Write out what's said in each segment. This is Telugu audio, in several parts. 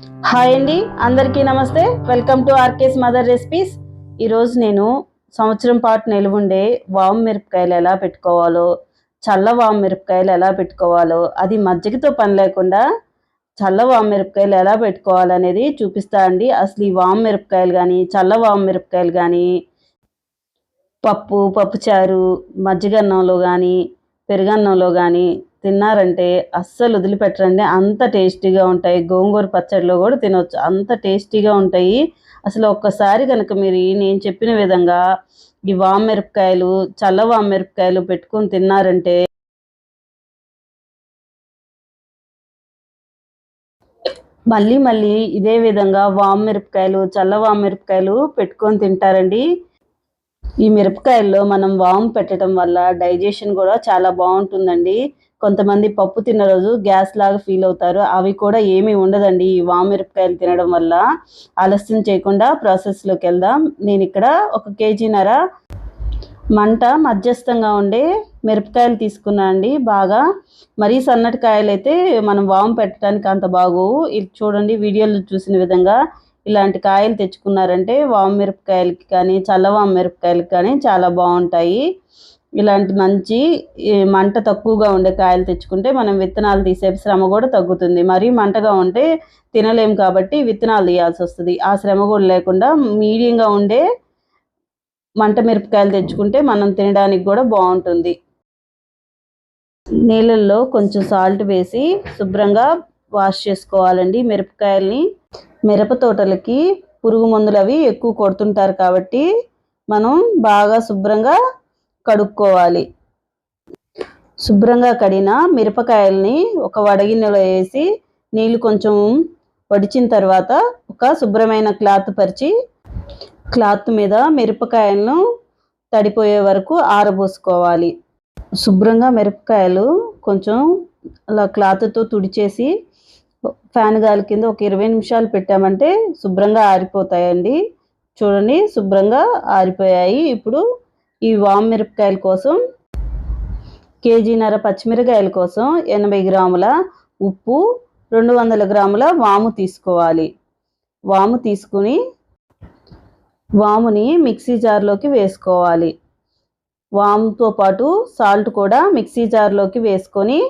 హాయ్ అండి అందరికీ నమస్తే. Welcome to RK's mother recipes. ఈరోజు నేను సంవత్సరం పాటు నిలువుండే వామ్ మిరపకాయలు ఎలా పెట్టుకోవాలో చల్ల వామ్ మిరపకాయలు ఎలా పెట్టుకోవాలో అది మజ్జిగతో పని లేకుండా చల్ల వామ్ మిరపకాయలు ఎలా పెట్టుకోవాలనేది చూపిస్తా అండి. అసలు ఈ వామ్ మిరపకాయలు కానీ చల్ల వామ్ మిరపకాయలు కానీ పప్పు పప్పుచారు మజ్జిగన్నంలో కానీ పెరుగన్నంలో కానీ తిన్నారంటే అస్సలు వదిలిపెట్టరండి. అంత టేస్టీగా ఉంటాయి. గోంగూర పచ్చడిలో కూడా తినవచ్చు అంత టేస్టీగా ఉంటాయి. అసలు ఒక్కసారి కనుక మీరు నేను చెప్పిన విధంగా ఈ వామిరపకాయలు చల్ల వామిరపకాయలు పెట్టుకొని తిన్నారంటే మళ్ళీ మళ్ళీ ఇదే విధంగా వామిరపకాయలు చల్ల వామిరపకాయలు పెట్టుకొని తింటారండి. ఈ మిరపకాయల్లో మనం వాము పెట్టడం వల్ల డైజెషన్ కూడా చాలా బాగుంటుందండి. కొంతమంది పప్పు తిన్న రోజు గ్యాస్ లాగా ఫీల్ అవుతారు. అవి కూడా ఏమీ ఉండదండి. ఈ వామిరపకాయలు మిరపకాయలు తినడం వల్ల ఆలస్యం చేయకుండా ప్రాసెస్లోకి వెళ్దాం. నేను ఇక్కడ ఒక కేజీన్నర మంట మధ్యస్థంగా ఉండే మిరపకాయలు తీసుకున్నా అండి. బాగా మరీ సన్నటి కాయలు అయితే మనం వాము పెట్టడానికి అంత బాగోవు. ఇది చూడండి వీడియోలో చూసిన విధంగా ఇలాంటి కాయలు తెచ్చుకున్నారంటే వాము మిరపకాయలకి కానీ చల్లవాము మిరపకాయలకి కానీ చాలా బాగుంటాయి. ఇలాంటి మంచి మంట తక్కువగా ఉండే కాయలు తెచ్చుకుంటే మనం విత్తనాలు తీసే శ్రమ కూడా తగ్గుతుంది. మరీ మంటగా ఉంటే తినలేము కాబట్టి విత్తనాలు తీయాల్సి వస్తుంది. ఆ శ్రమ కూడా లేకుండా మీడియంగా ఉండే మంట మిరపకాయలు తెచ్చుకుంటే మనం తినడానికి కూడా బాగుంటుంది. నీళ్ళల్లో కొంచెం సాల్ట్ వేసి శుభ్రంగా వాష్ చేసుకోవాలండి. మిరపకాయల్ని మిరప తోటలకి పురుగు మందులు అవి ఎక్కువ కొడుతుంటారు కాబట్టి మనం బాగా శుభ్రంగా కడుక్కోవాలి. శుభ్రంగా కడిగిన మిరపకాయల్ని ఒక వడగిన్నెలో వేసి నీళ్ళు కొంచెం వడిచిన తర్వాత ఒక శుభ్రమైన క్లాత్ పరిచి క్లాత్ మీద మిరపకాయలను తడిపోయే వరకు ఆరబోసుకోవాలి. శుభ్రంగా మిరపకాయలు కొంచెం అలా క్లాత్తో తుడిచేసి ఫ్యాన్ గాలి కింద ఒక ఇరవై నిమిషాలు పెట్టామంటే శుభ్రంగా ఆరిపోతాయండి. చూడండి శుభ్రంగా ఆరిపోయాయి. ఇప్పుడు ఈ వాము మిరపకాయల కోసం కేజీన్నర పచ్చిమిరకాయల కోసం ఎనభై గ్రాముల ఉప్పు రెండు వందల గ్రాముల వాము తీసుకోవాలి. వాము తీసుకుని వాముని మిక్సీ జార్లోకి వేసుకోవాలి. వాముతో పాటు సాల్ట్ కూడా మిక్సీ జార్లోకి వేసుకొని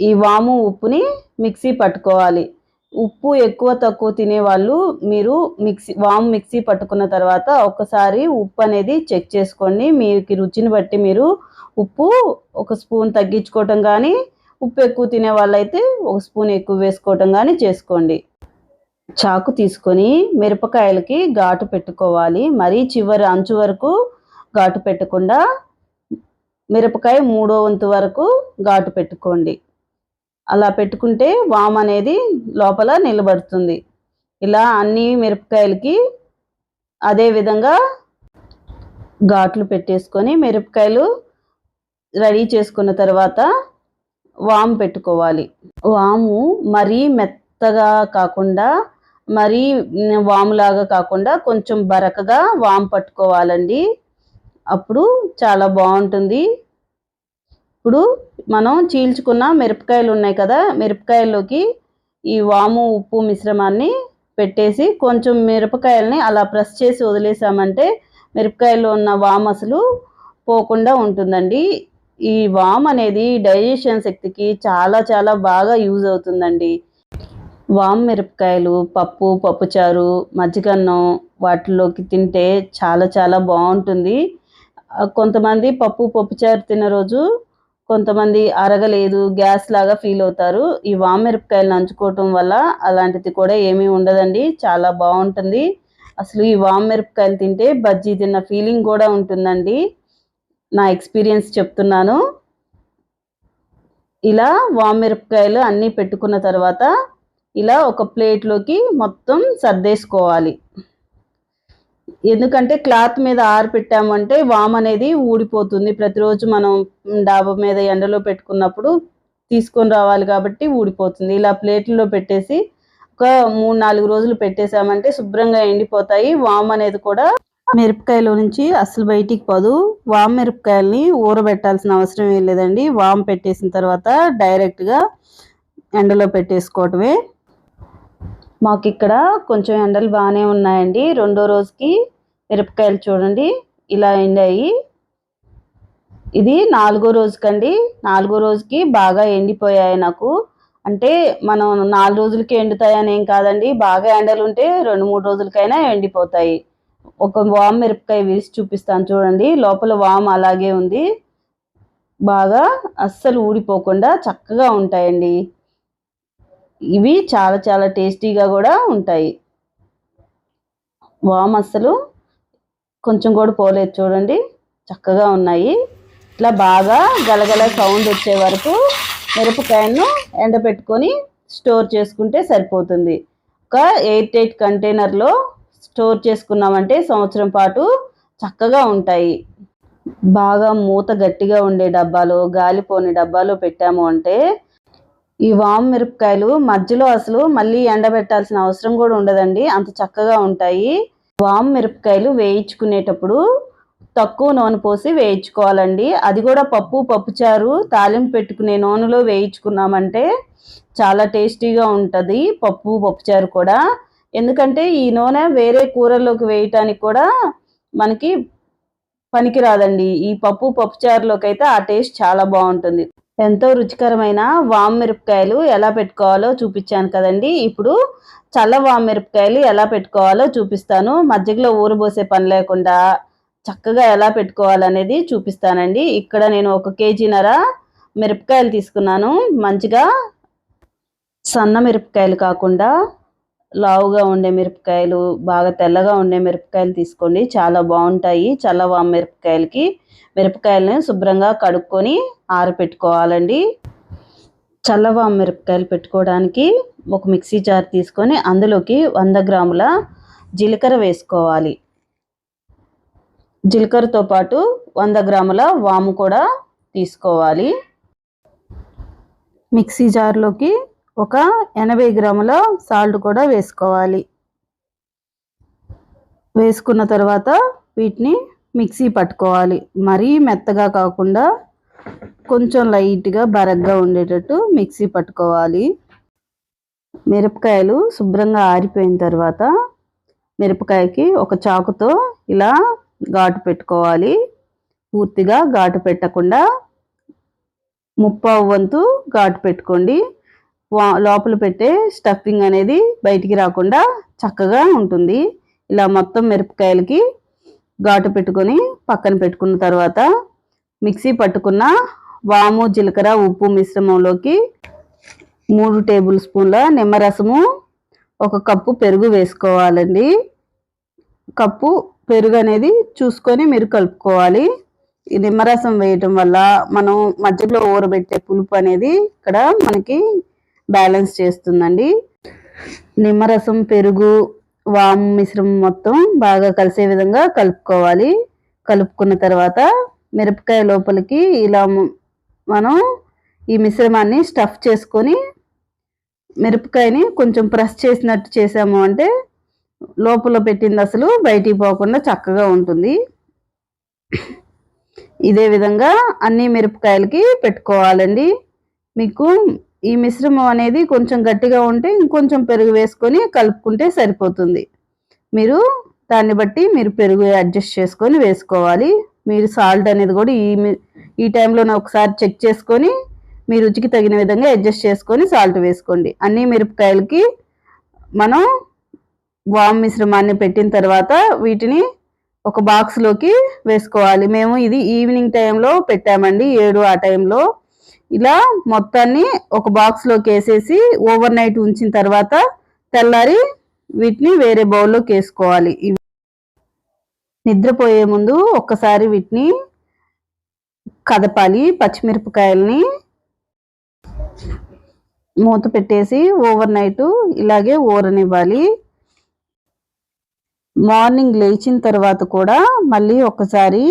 ఈ వాము ఉప్పుని మిక్సీ పట్టుకోవాలి. ఉప్పు ఎక్కువ తక్కువ తినేవాళ్ళు మీరు మిక్సీ వామ్ మిక్సీ పట్టుకున్న తర్వాత ఒకసారి ఉప్పు అనేది చెక్ చేసుకోండి. మీకు రుచిని బట్టి మీరు ఉప్పు ఒక స్పూన్ తగ్గించుకోవటం కానీ ఉప్పు ఎక్కువ తినే వాళ్ళైతే ఒక స్పూన్ ఎక్కువ వేసుకోవటం కానీ చేసుకోండి. చాకు తీసుకొని మిరపకాయలకి ఘాటు పెట్టుకోవాలి. మరీ చివరి అంచు వరకు ఘాటు పెట్టకుండా మిరపకాయ మూడో వంతు వరకు ఘాటు పెట్టుకోండి. అలా పెట్టుకుంటే వామ్ అనేది లోపల నిలబడుతుంది. ఇలా అన్ని మిరపకాయలకి అదే విధంగా ఘాట్లు పెట్టేసుకొని మిరపకాయలు రెడీ చేసుకున్న తర్వాత వాము పెట్టుకోవాలి. వాము మరీ మెత్తగా కాకుండా మరీ వాములాగా కాకుండా కొంచెం బరకగా వాము పట్టుకోవాలండి. అప్పుడు చాలా బాగుంటుంది. ఇప్పుడు మనం చీల్చుకున్న మిరపకాయలు ఉన్నాయి కదా మిరపకాయల్లోకి ఈ వాము ఉప్పు మిశ్రమాన్ని పెట్టేసి కొంచెం మిరపకాయల్ని అలా ప్రెస్ చేసి వదిలేసామంటే మిరపకాయల్లో ఉన్న వామ్ అసలు పోకుండా ఉంటుందండి. ఈ వామ్ అనేది డైజెషన్ శక్తికి చాలా చాలా బాగా యూజ్ అవుతుందండి. వామ్ మిరపకాయలు పప్పు పప్పుచారు మజ్జిగన్నం వాటిలోకి తింటే చాలా చాలా బాగుంటుంది. కొంతమంది పప్పు పప్పుచారు తిన్న రోజు కొంతమంది అరగలేదు గ్యాస్ లాగా ఫీల్ అవుతారు. ఈ వామిరపకాయలు నంచుకోవటం వల్ల అలాంటిది కూడా ఏమీ ఉండదండి. చాలా బాగుంటుంది. అసలు ఈ వామిరపకాయలు తింటే బజ్జీ తిన్న ఫీలింగ్ కూడా ఉంటుందండి. నా ఎక్స్పీరియన్స్ చెప్తున్నాను. ఇలా వామిరపకాయలు అన్నీ పెట్టుకున్న తర్వాత ఇలా ఒక ప్లేట్లోకి మొత్తం సర్దేసుకోవాలి. ఎందుకంటే క్లాత్ మీద ఆరపెట్టామంటే వామ్ అనేది ఊడిపోతుంది. ప్రతిరోజు మనం డాబా మీద ఎండలో పెట్టుకున్నప్పుడు తీసుకొని రావాలి కాబట్టి ఊడిపోతుంది. ఇలా ప్లేట్లో పెట్టేసి ఒక మూడు నాలుగు రోజులు పెట్టేసామంటే శుభ్రంగా ఎండిపోతాయి. వామ్ అనేది కూడా మిరపకాయలో నుంచి అసలు బయటికి పోదు. వామ్ మిరపకాయలని ఊరబెట్టాల్సిన అవసరం ఏం లేదండి. వామ్ పెట్టేసిన తర్వాత డైరెక్ట్గా ఎండలో పెట్టేసుకోవటమే. మాకు ఇక్కడ కొంచెం ఎండలు బాగానే ఉన్నాయండి. రెండో రోజుకి మిరపకాయలు చూడండి ఇలా ఎండాయి. ఇది నాలుగో రోజుకండి. నాలుగో రోజుకి బాగా ఎండిపోయాయి నాకు. అంటే మనం నాలుగు రోజులకి ఎండుతాయని ఏం కాదండి. బాగా ఎండలు ఉంటే రెండు మూడు రోజులకైనా ఎండిపోతాయి. ఒక వామ్ మిరపకాయ వేసి చూపిస్తాను చూడండి. లోపల వామ్ అలాగే ఉంది. బాగా అస్సలు ఊడిపోకుండా చక్కగా ఉంటాయండి. ఇవి చాలా చాలా టేస్టీగా కూడా ఉంటాయి. వామ్ అస్సలు కొంచెం కూడా పోలేదు చూడండి. చక్కగా ఉన్నాయి. ఇట్లా బాగా గలగల సౌండ్ వచ్చే వరకు మిరపకాయను ఎండబెట్టుకొని స్టోర్ చేసుకుంటే సరిపోతుంది. ఒక ఎయిట్ ఎయిట్ కంటైనర్లో స్టోర్ చేసుకున్నామంటే సంవత్సరం పాటు చక్కగా ఉంటాయి. బాగా మూత గట్టిగా ఉండే డబ్బాలో గాలిపోని డబ్బాలో పెట్టాము అంటే ఈ వామ్ మిరపకాయలు మధ్యలో అసలు మళ్ళీ ఎండబెట్టాల్సిన అవసరం కూడా ఉండదండి. అంత చక్కగా ఉంటాయి. వామ్ మిరపకాయలు వేయించుకునేటప్పుడు తక్కువ నూనె పోసి వేయించుకోవాలండి. అది కూడా పప్పు పప్పుచారు తాలింపు పెట్టుకునే నూనెలో వేయించుకున్నామంటే చాలా టేస్టీగా ఉంటుంది పప్పు పప్పుచారు కూడా. ఎందుకంటే ఈ నూనె వేరే కూరల్లోకి వేయటానికి కూడా మనకి పనికిరాదండి. ఈ పప్పు పప్పుచారులోకి అయితే ఆ టేస్ట్ చాలా బాగుంటుంది. ఎంతో రుచికరమైన వామ్ మిరపకాయలు ఎలా పెట్టుకోవాలో చూపించాను కదండి. ఇప్పుడు చల్ల వామ్ మిరపకాయలు ఎలా పెట్టుకోవాలో చూపిస్తాను. మజ్జిగలో ఊరబోసే పని లేకుండా చక్కగా ఎలా పెట్టుకోవాలనేది చూపిస్తానండి. ఇక్కడ నేను ఒక కేజీన్నర మిరపకాయలు తీసుకున్నాను. మంచిగా సన్న మిరపకాయలు కాకుండా లావుగా ఉండే మిరపకాయలు బాగా తెల్లగా ఉండే మిరపకాయలు తీసుకోండి. చాలా బాగుంటాయి. చల్లవా మిరపకాయలకి మిరపకాయలను శుభ్రంగా కడుక్కొని ఆరపెట్టుకోవాలండి. చల్లవా మిరపకాయలు పెట్టుకోవడానికి ఒక మిక్సీ జార్ తీసుకొని అందులోకి వంద గ్రాముల జీలకర్ర వేసుకోవాలి. జీలకర్రతో పాటు వంద గ్రాముల వాము కూడా తీసుకోవాలి. మిక్సీ జార్లోకి ఒక ఎనభై గ్రాముల సాల్ట్ కూడా వేసుకోవాలి. వేసుకున్న తర్వాత వీటిని మిక్సీ పట్టుకోవాలి. మరీ మెత్తగా కాకుండా కొంచెం లైట్గా బరగ్గా ఉండేటట్టు మిక్సీ పట్టుకోవాలి. మిరపకాయలు శుభ్రంగా ఆరిపోయిన తర్వాత మిరపకాయకి ఒక చాకుతో ఇలా ఘాటు పెట్టుకోవాలి. పూర్తిగా ఘాటు పెట్టకుండా ముప్పావు వంతు ఘాటు పెట్టుకోండి. లోపల పెట్టే స్టఫింగ్ అనేది బయటికి రాకుండా చక్కగా ఉంటుంది. ఇలా మొత్తం మిరపకాయలకి ఘాటు పెట్టుకొని పక్కన పెట్టుకున్న తర్వాత మిక్సీ పట్టుకున్న వాము జీలకర్ర ఉప్పు మిశ్రమంలోకి మూడు టేబుల్ స్పూన్ల నిమ్మరసము ఒక కప్పు పెరుగు వేసుకోవాలండి. కప్పు పెరుగు అనేది చూసుకొని మీరు కలుపుకోవాలి. ఈ నిమ్మరసం వేయటం వల్ల మనం మధ్యలో ఊరబెట్టే పులుపు అనేది ఇక్కడ మనకి బ్యాలెన్స్ చేస్తుందండి. నిమ్మరసం పెరుగు వాము మిశ్రమం మొత్తం బాగా కలిసే విధంగా కలుపుకోవాలి. కలుపుకున్న తర్వాత మిరపకాయ లోపలికి ఇలా మనం ఈ మిశ్రమాన్ని స్టఫ్ చేసుకొని మిరపకాయని కొంచెం ప్రెస్ చేసినట్టు చేసాము అంటే లోపల పెట్టింది అసలు బయటికి పోకుండా చక్కగా ఉంటుంది. ఇదే విధంగా అన్ని మిరపకాయలకి పెట్టుకోవాలండి. మీకు ఈ మిశ్రమం అనేది కొంచెం గట్టిగా ఉంటే ఇంకొంచెం పెరుగు వేసుకొని కలుపుకుంటే సరిపోతుంది. మీరు దాన్ని బట్టి మీరు పెరుగు అడ్జస్ట్ చేసుకొని వేసుకోవాలి. మీరు సాల్ట్ అనేది కూడా ఈ ఈ టైంలోనే ఒకసారి చెక్ చేసుకొని మీ రుచికి తగిన విధంగా అడ్జస్ట్ చేసుకొని సాల్ట్ వేసుకోండి. అన్ని మిరపకాయలకి మనం వామ్ మిశ్రమాన్ని పెట్టిన తర్వాత వీటిని ఒక బాక్స్లోకి వేసుకోవాలి. మేము ఇది ఈవినింగ్ టైంలో పెట్టామండి. ఏడు ఆ టైంలో ఇలా మొత్తాన్ని ఒక బాక్స్లోకి వేసేసి ఓవర్ నైట్ ఉంచిన తర్వాత తెల్లారి వీటిని వేరే బౌల్లోకి వేసుకోవాలి. నిద్రపోయే ముందు ఒక్కసారి వీటిని కదపాలి పచ్చిమిరపకాయలని మూత పెట్టేసి ఓవర్ నైట్ ఇలాగే ఊరనివ్వాలి. మార్నింగ్ లేచిన తర్వాత కూడా మళ్ళీ ఒకసారి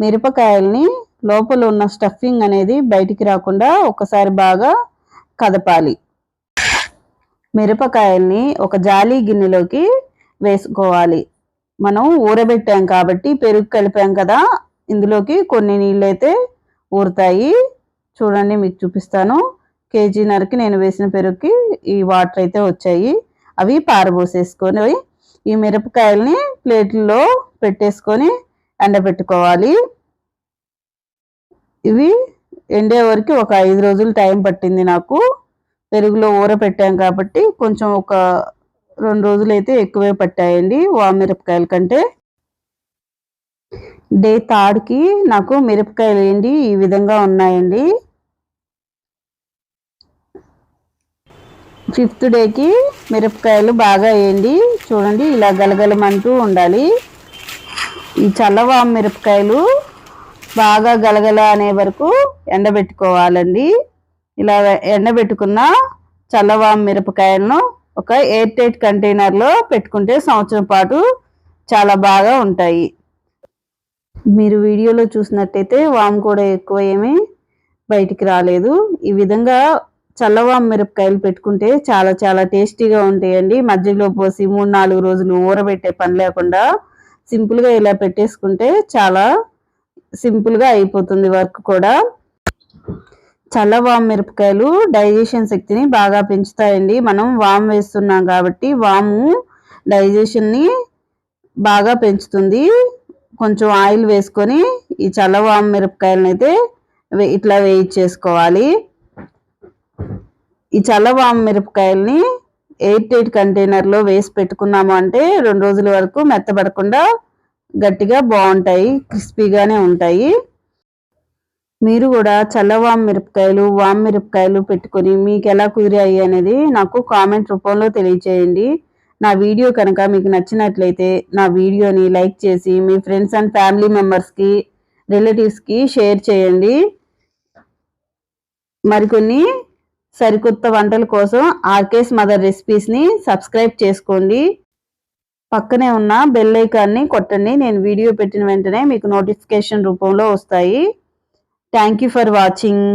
మిరపకాయల్ని లోపల ఉన్న స్టఫింగ్ అనేది బయటికి రాకుండా ఒకసారి బాగా కదపాలి. మిరపకాయల్ని ఒక జాలీ గిన్నెలోకి వేసుకోవాలి. మనం ఊరబెట్టాం కాబట్టి పెరుగు కలిపాం కదా ఇందులోకి కొన్ని నీళ్ళైతే ఊరుతాయి. చూడండి మీకు చూపిస్తాను. కేజీన్నరకి నేను వేసిన పెరుగుకి ఈ వాటర్ అయితే వచ్చాయి. అవి పారబోసేసుకొని ఈ మిరపకాయల్ని ప్లేట్లలో పెట్టేసుకొని ఎండబెట్టుకోవాలి. ఇవి ఎండే వరకు ఒక ఐదు రోజులు టైం పట్టింది నాకు. పెరుగులో ఊర పెట్టాం కాబట్టి కొంచెం ఒక రెండు రోజులు అయితే ఎక్కువే పట్టాయండి మిరపకాయల కంటే. డే థర్డ్కి నాకు మిరపకాయలు ఏంటి ఈ విధంగా ఉన్నాయండి. ఫిఫ్త్ డేకి మిరపకాయలు బాగా వేయండి. చూడండి ఇలా గలగలమంటూ ఉండాలి. ఈ చల్లవాం మిరపకాయలు బాగా గలగల అనే వరకు ఎండబెట్టుకోవాలండి. ఇలా ఎండబెట్టుకున్న చల్లవాం మిరపకాయలను ఒక ఎయిర్ టైట్ కంటైనర్లో పెట్టుకుంటే సంవత్సరం పాటు చాలా బాగా ఉంటాయి. మీరు వీడియోలో చూసినట్టయితే వాము కూడా ఎక్కువ ఏమీ బయటికి రాలేదు. ఈ విధంగా చల్లవాము మిరపకాయలు పెట్టుకుంటే చాలా చాలా టేస్టీగా ఉంటాయండి. మధ్యలో పోసి మూడు నాలుగు రోజులు ఊరబెట్టే పని లేకుండా సింపుల్గా ఇలా పెట్టేసుకుంటే చాలా సింపుల్గా అయిపోతుంది వర్క్ కూడా. చల్లవాము మిరపకాయలు డైజెషన్ శక్తిని బాగా పెంచుతాయండి. మనం వామ్ వేస్తున్నాం కాబట్టి వాము డైజెషన్ని బాగా పెంచుతుంది. కొంచెం ఆయిల్ వేసుకొని ఈ చల్లవాము మిరపకాయలను అయితే ఇట్లా వేయించేసుకోవాలి. ఈ చల్లవాము మిరపకాయల్ని ఎయిట్ ఎయిట్ కంటైనర్లో వేసి పెట్టుకున్నాము అంటే రెండు రోజుల వరకు మెత్తబడకుండా గట్టిగా బాగుంటాయి క్రిస్పీగానే ఉంటాయి. మీరు కూడా చల్లవామ్ మిరపకాయలు వామ్ మిరపకాయలు పెట్టుకొని మీకు ఎలా కుదిరాయి అనేది నాకు కామెంట్ రూపంలో తెలియచేయండి. నా వీడియో కనుక మీకు నచ్చినట్లయితే నా వీడియోని లైక్ చేసి మీ ఫ్రెండ్స్ అండ్ ఫ్యామిలీ మెంబర్స్కి రిలేటివ్స్కి షేర్ చేయండి. మరికొన్ని సరికొత్త వంటల కోసం ఆర్కేస్ మదర్ రెసిపీస్ని సబ్స్క్రైబ్ చేసుకోండి. పక్కనే ఉన్న బెల్ ఐకాన్ని కొట్టండి. నేను వీడియో పెట్టిన వెంటనే మీకు నోటిఫికేషన్ రూపంలో వస్తాయి. Thank you for watching